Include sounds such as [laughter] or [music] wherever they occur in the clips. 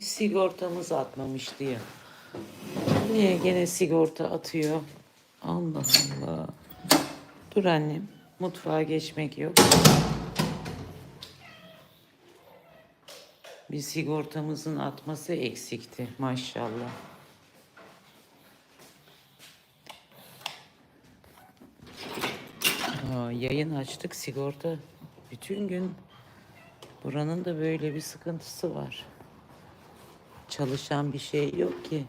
Sigortamız atmamıştı ya. Niye gene sigorta atıyor? Allah Allah. Dur annem. Mutfağa geçmek yok. Bir sigortamızın atması eksikti maşallah. Aa, yayın açtık sigorta. Bütün gün buranın da böyle bir sıkıntısı var. Çalışan bir şey yok ki.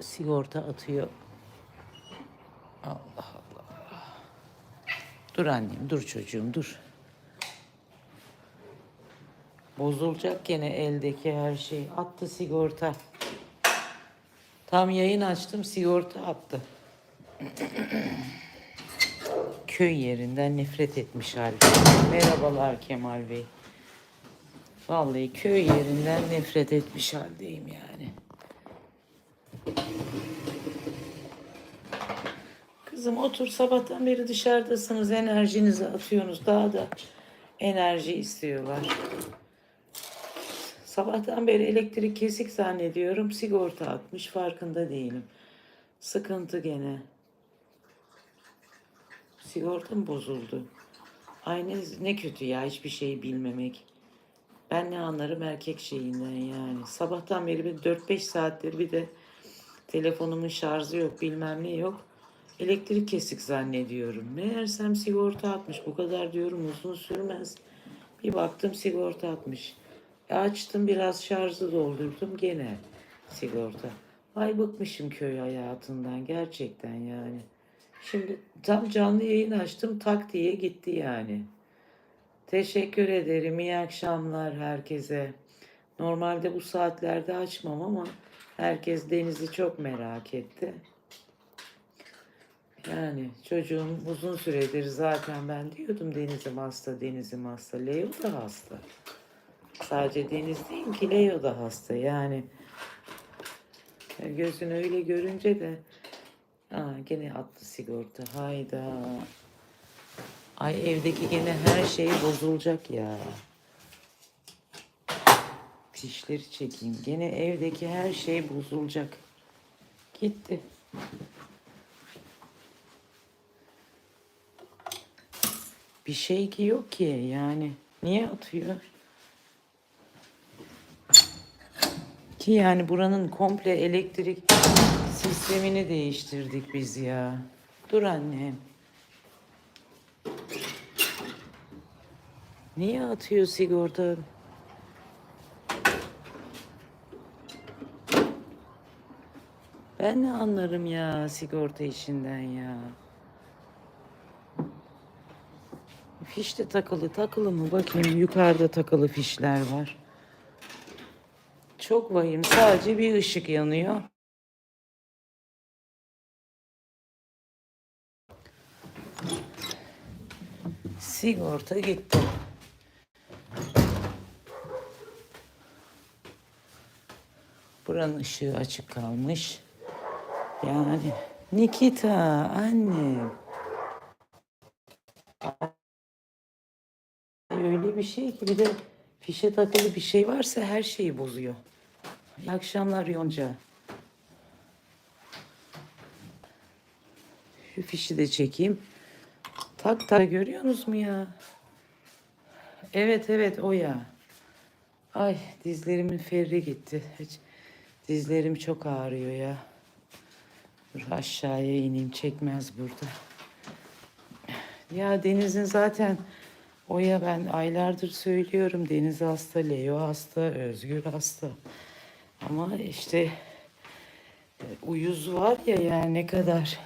Sigorta atıyor. Allah Allah. Dur annem, dur çocuğum, dur. Bozulacak gene eldeki her şey. Attı sigorta. Tam yayın açtım, sigorta attı. [clears throat] Köy yerinden nefret etmiş halde. Merhabalar Kemal Bey. Vallahi köy yerinden nefret etmiş haldeyim yani. Kızım otur sabahtan beri dışarıdasınız enerjinizi atıyorsunuz. Daha da enerji istiyorlar. Sabahtan beri elektrik kesik zannediyorum. Sigorta atmış farkında değilim. Sıkıntı gene. Sigortam bozuldu. Ay ne, kötü ya hiçbir şeyi bilmemek. Ben ne anlarım erkek şeyinden yani. Sabahtan beri bir 4-5 saattir bir de telefonumun şarjı yok bilmem ne yok. Elektrik kesik zannediyorum. Meğersem sigorta atmış. Bu kadar diyorum uzun sürmez. Bir baktım sigorta atmış. E açtım biraz şarjı doldurdum gene sigorta. Ay bıkmışım köy hayatından gerçekten yani. Şimdi tam canlı yayın açtım tak diye gitti yani. Teşekkür ederim. İyi akşamlar herkese. Normalde bu saatlerde açmam ama herkes Deniz'i çok merak etti. Yani çocuğum uzun süredir zaten ben diyordum Deniz'im hasta, Deniz'im hasta. Leo da hasta. Sadece Deniz değil ki Leo da hasta yani. Gözün öyle görünce de Aa, gene attı sigorta. Hayda. Ay evdeki gene her şey bozulacak ya. Fişleri çekeyim. Gene evdeki her şey bozulacak. Gitti. Bir şey ki yok ki yani. Niye atıyor? Ki yani buranın komple elektrik sistemini değiştirdik biz ya. Dur annem. Niye atıyor sigorta? Ben ne anlarım ya sigorta işinden ya. Fiş de takılı. Takılı mı? Bakayım yukarıda takılı fişler var. Çok vahim. Sadece bir ışık yanıyor. Sigorta gitti. Buranın ışığı açık kalmış. Yani Nikita annem. Öyle bir şey ki bir de fişe takılı bir şey varsa her şeyi bozuyor. İyi akşamlar Yonca. Şu fişi de çekeyim. Tak tak görüyorsunuz mu ya? Evet evet o ya. Ay dizlerimin ferri gitti. Hiç, dizlerim çok ağrıyor ya. Dur aşağıya ineyim çekmez burada. Ya Deniz'in zaten Oya ben aylardır söylüyorum Deniz hasta, Leo hasta, Özgür hasta. Ama işte e, uyuz var ya yani ne kadar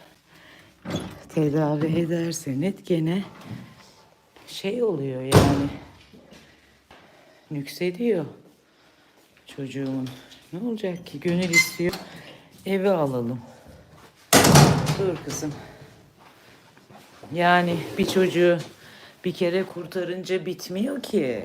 tedavi edersen et gene şey oluyor yani nüksediyor çocuğumun. Ne olacak ki gönül istiyor eve alalım. Dur kızım. Yani bir çocuğu bir kere kurtarınca bitmiyor ki.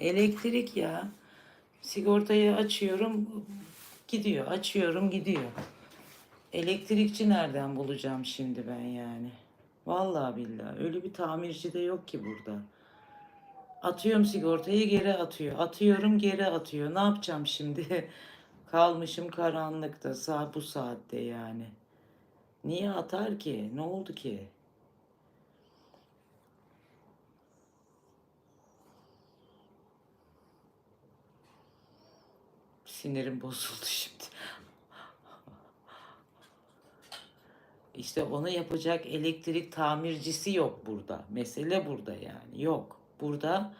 Elektrik ya. Sigortayı açıyorum gidiyor. Açıyorum gidiyor. Elektrikçi nereden bulacağım şimdi ben yani? Vallahi billahi öyle bir tamirci de yok ki burada. Atıyorum sigortayı geri atıyor. Atıyorum geri atıyor. Ne yapacağım şimdi? [laughs] Kalmışım karanlıkta sağ bu saatte yani. Niye atar ki? Ne oldu ki? Sinirim bozuldu [laughs] şimdi. İşte onu yapacak elektrik tamircisi yok burada. Mesele burada yani. Yok. Burada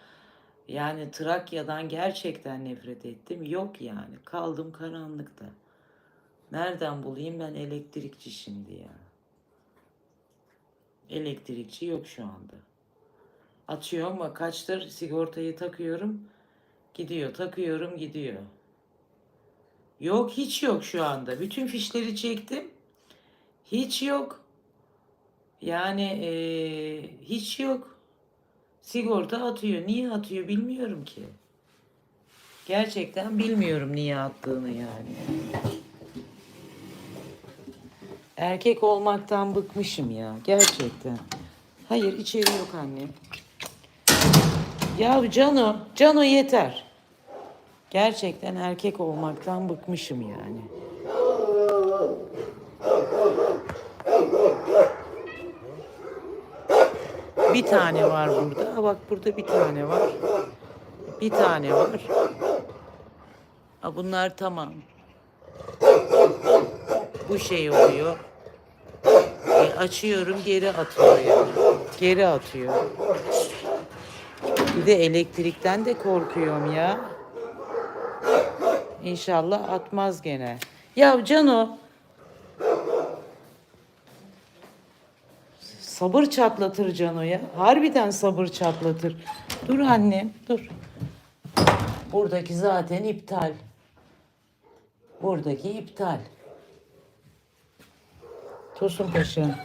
yani Trakya'dan gerçekten nefret ettim. Yok yani. Kaldım karanlıkta. Nereden bulayım ben elektrikçi şimdi ya? Elektrikçi yok şu anda. Açıyorum ama kaçtır sigortayı takıyorum. Gidiyor. Takıyorum gidiyor. Yok hiç yok şu anda. Bütün fişleri çektim. Hiç yok. Yani eee, hiç yok. Sigorta atıyor. Niye atıyor bilmiyorum ki. Gerçekten bilmiyorum niye attığını yani. Erkek olmaktan bıkmışım ya. Gerçekten. Hayır içeri yok annem. Ya Cano, Cano yeter. Gerçekten erkek olmaktan bıkmışım yani. Bir tane var burada. Ha bak burada bir tane var. Bir tane var. Ha bunlar tamam. Bu şey oluyor. E, açıyorum geri atıyor yani. Geri atıyor. Bir de elektrikten de korkuyorum ya. İnşallah atmaz gene. Ya Cano. Sabır çatlatır Cano ya. Harbiden sabır çatlatır. Dur annem dur. Buradaki zaten iptal. Buradaki iptal. Tosun Paşa.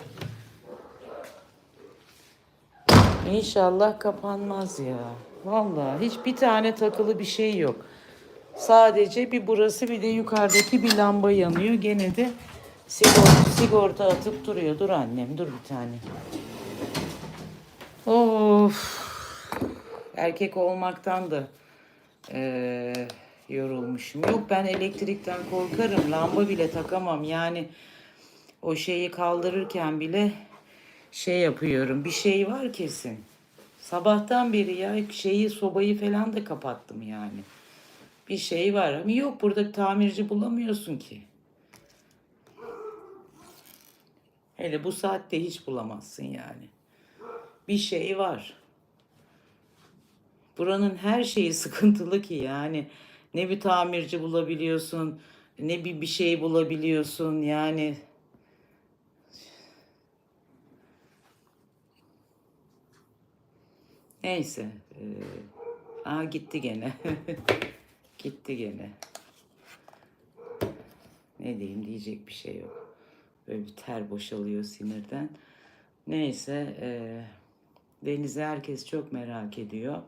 İnşallah kapanmaz ya. Vallahi hiç bir tane takılı bir şey yok. Sadece bir burası bir de yukarıdaki bir lamba yanıyor. Gene de sigorta, sigorta atıp duruyor. Dur annem dur bir tane. Of. Erkek olmaktan da eee, yorulmuşum. Yok ben elektrikten korkarım. Lamba bile takamam. Yani o şeyi kaldırırken bile şey yapıyorum. Bir şey var kesin. Sabahtan beri ya şeyi sobayı falan da kapattım yani. Bir şey var ama yok burada tamirci bulamıyorsun ki. Hele bu saatte hiç bulamazsın yani. Bir şey var. Buranın her şeyi [laughs] sıkıntılı ki yani. Ne bir tamirci bulabiliyorsun, ne bir bir şey bulabiliyorsun yani. Neyse. Ee, aa gitti gene. [laughs] gitti gene. Ne diyeyim diyecek bir şey yok. Böyle bir ter boşalıyor sinirden. Neyse. E, Deniz'i herkes çok merak ediyor.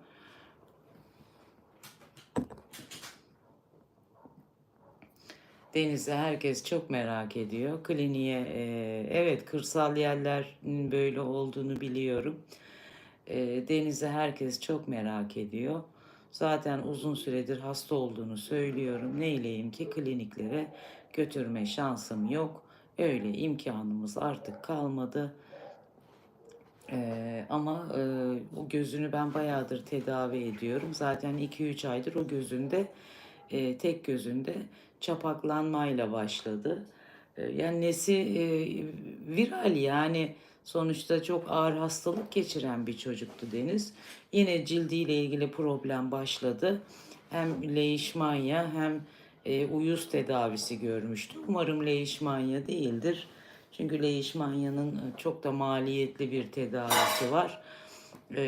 Deniz'i herkes çok merak ediyor. Kliniğe e, evet kırsal yerlerin böyle olduğunu biliyorum. E, Deniz'i herkes çok merak ediyor. Zaten uzun süredir hasta olduğunu söylüyorum. Neyleyim ki kliniklere götürme şansım yok. Öyle imkanımız artık kalmadı. Ee, ama e, o gözünü ben bayağıdır tedavi ediyorum. Zaten 2-3 aydır o gözünde e, tek gözünde çapaklanmayla başladı. E, yani nesi e, viral yani sonuçta çok ağır hastalık geçiren bir çocuktu Deniz. Yine cildiyle ilgili problem başladı. Hem leishmanya hem e, uyuz tedavisi görmüştü. Umarım leishmanya değildir. Çünkü leishmanyanın çok da maliyetli bir tedavisi var. E,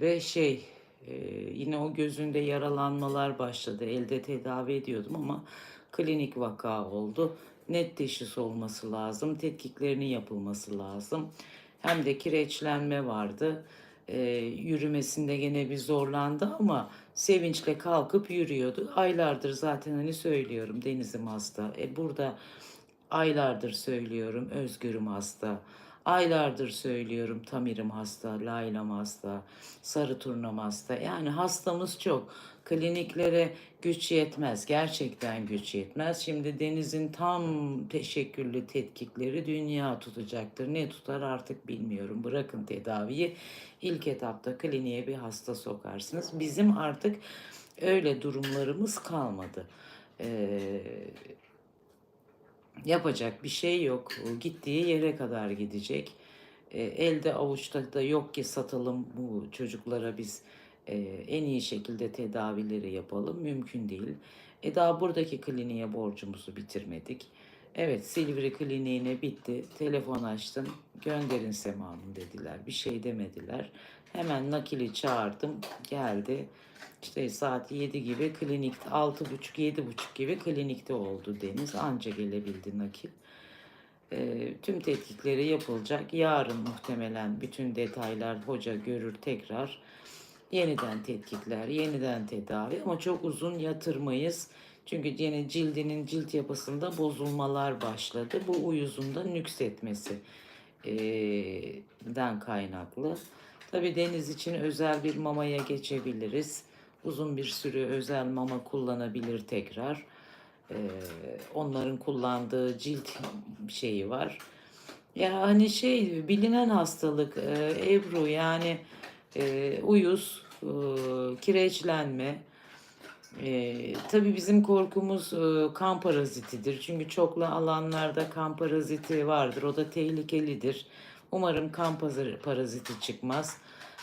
ve şey e, yine o gözünde yaralanmalar başladı. Elde tedavi ediyordum ama klinik vaka oldu. Net teşhis olması lazım. Tetkiklerinin yapılması lazım. Hem de kireçlenme vardı. e, yürümesinde gene bir zorlandı ama sevinçle kalkıp yürüyordu. Aylardır zaten hani söylüyorum Deniz'im hasta. E burada aylardır söylüyorum Özgür'üm hasta. Aylardır söylüyorum Tamir'im hasta, Laylam hasta, Sarı Turnam hasta. Yani hastamız çok. Kliniklere güç yetmez. Gerçekten güç yetmez. Şimdi Deniz'in tam teşekküllü tetkikleri dünya tutacaktır. Ne tutar artık bilmiyorum. Bırakın tedaviyi. İlk etapta kliniğe bir hasta sokarsınız. Bizim artık öyle durumlarımız kalmadı. Ee, yapacak bir şey yok. Gittiği yere kadar gidecek. E, elde avuçta da yok ki satalım bu çocuklara biz e, en iyi şekilde tedavileri yapalım. Mümkün değil. E daha buradaki kliniğe borcumuzu bitirmedik. Evet Silivri kliniğine bitti. Telefon açtım. Gönderin Sema Hanım dediler. Bir şey demediler. Hemen nakili çağırdım. Geldi. İşte saat 7 gibi klinik 6.30-7.30 gibi klinikte oldu Deniz. Anca gelebildi nakil. E, tüm tetkikleri yapılacak. Yarın muhtemelen bütün detaylar hoca görür tekrar. Yeniden tetkikler, yeniden tedavi ama çok uzun yatırmayız. Çünkü yine cildinin cilt yapısında bozulmalar başladı. Bu uyuzunda nüksetmesi den kaynaklı. Tabii deniz için özel bir mamaya geçebiliriz. Uzun bir süre özel mama kullanabilir tekrar. Onların kullandığı cilt şeyi var. Ya hani şey bilinen hastalık e, Ebru yani e, uyuz, e, kireçlenme. E, tabii bizim korkumuz e, kan parazitidir. Çünkü çoklu alanlarda kan paraziti vardır. O da tehlikelidir. Umarım kan paraziti çıkmaz.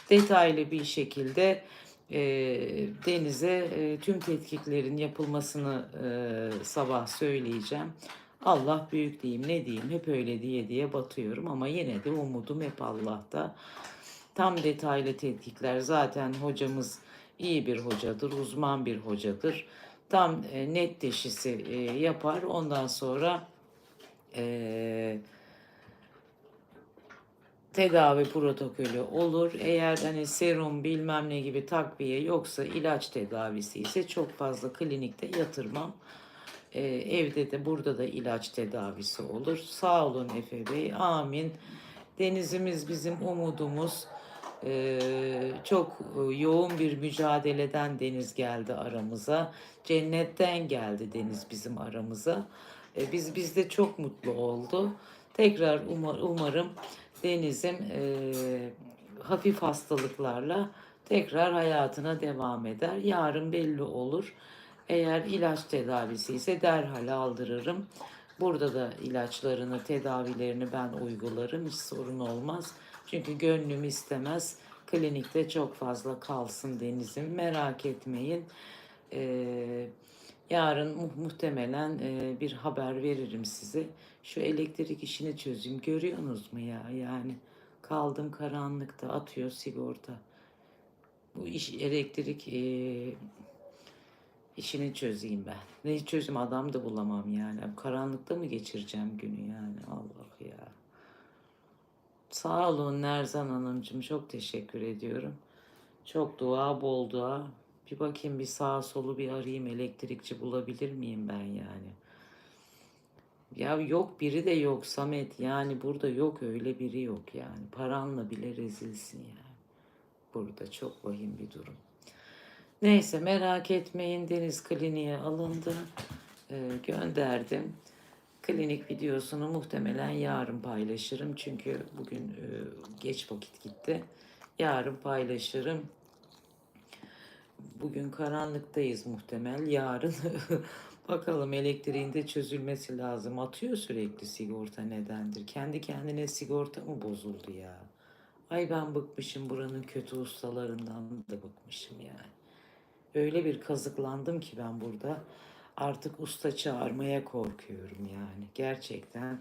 Detaylı bir şekilde e, Deniz'e e, tüm tetkiklerin yapılmasını e, sabah söyleyeceğim. Allah büyük diyeyim ne diyeyim hep öyle diye diye batıyorum ama yine de umudum hep Allah'ta. Tam detaylı tetkikler zaten hocamız iyi bir hocadır, uzman bir hocadır. Tam e, net teşhisi e, yapar. Ondan sonra e, tedavi protokolü olur. Eğer hani serum bilmem ne gibi takviye yoksa ilaç tedavisi ise çok fazla klinikte yatırmam. Ee, evde de burada da ilaç tedavisi olur. Sağ olun Efe Bey. Amin. Denizimiz bizim umudumuz. Ee, çok e, yoğun bir mücadeleden Deniz geldi aramıza. Cennetten geldi Deniz bizim aramıza. Ee, biz bizde çok mutlu oldu. Tekrar umar, umarım Deniz'im e, hafif hastalıklarla tekrar hayatına devam eder. Yarın belli olur. Eğer ilaç tedavisi ise derhal aldırırım. Burada da ilaçlarını, tedavilerini ben uygularım. Hiç sorun olmaz. Çünkü gönlüm istemez. Klinikte çok fazla kalsın Deniz'im. Merak etmeyin. Ee, yarın mu- muhtemelen e, bir haber veririm size. Şu elektrik işini çözeyim. Görüyorsunuz mu ya? Yani kaldım karanlıkta atıyor sigorta. Bu iş elektrik e, işini çözeyim ben. Ne çözüm adam da bulamam yani. Karanlıkta mı geçireceğim günü yani? Allah ya. Sağ olun Nerzan Hanımcığım. Çok teşekkür ediyorum. Çok dua, bol dua. Bir bakayım bir sağa solu bir arayayım. Elektrikçi bulabilir miyim ben yani? Ya yok biri de yok Samet. Yani burada yok öyle biri yok yani. Paranla bile rezilsin yani. Burada çok vahim bir durum. Neyse merak etmeyin Deniz Kliniğe alındı. Ee, gönderdim. Klinik videosunu muhtemelen yarın paylaşırım. Çünkü bugün e, geç vakit gitti. Yarın paylaşırım. Bugün karanlıktayız muhtemel. Yarın [laughs] bakalım elektriğinde çözülmesi lazım. Atıyor sürekli sigorta nedendir? Kendi kendine sigorta mı bozuldu ya? Ay ben bıkmışım buranın kötü ustalarından da bıkmışım yani. Öyle bir kazıklandım ki ben burada. Artık usta çağırmaya korkuyorum yani. Gerçekten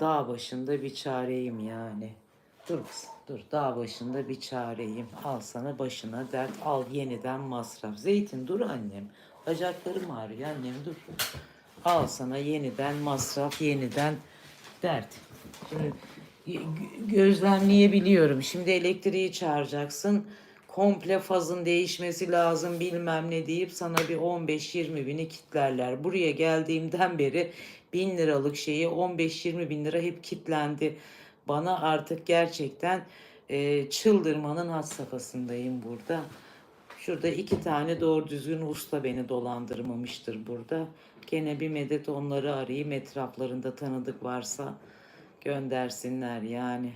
dağ başında bir çareyim yani. Dur kız, dur dağ başında bir çareyim. Al sana başına dert, al yeniden masraf. Zeytin dur annem. Bacaklarım ağrıyor annem dur. Al sana yeniden masraf, yeniden dert. Şimdi gö- gözlemleyebiliyorum. Şimdi elektriği çağıracaksın. Komple fazın değişmesi lazım bilmem ne deyip sana bir 15-20 bini kitlerler. Buraya geldiğimden beri 1000 liralık şeyi 15-20 bin lira hep kitlendi. Bana artık gerçekten e, çıldırmanın had safhasındayım burada. Şurada iki tane doğru düzgün usta beni dolandırmamıştır burada. Gene bir medet onları arayayım. Etraflarında tanıdık varsa göndersinler yani.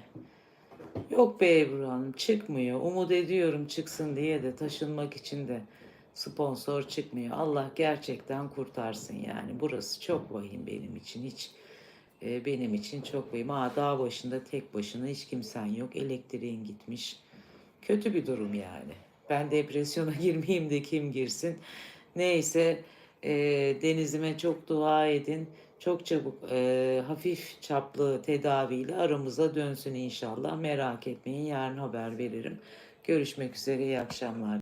Yok be Ebru Hanım çıkmıyor. Umut ediyorum çıksın diye de taşınmak için de sponsor çıkmıyor. Allah gerçekten kurtarsın yani. Burası çok vahim benim için hiç. e, benim için çok vahim. Ha dağ başında tek başına hiç kimsen yok. Elektriğin gitmiş. Kötü bir durum yani. Ben depresyona [laughs] girmeyeyim de kim girsin. Neyse e, denizime çok dua edin. Çok çabuk e, hafif çaplı tedaviyle aramıza dönsün inşallah. Merak etmeyin yarın haber veririm. Görüşmek üzere iyi akşamlar.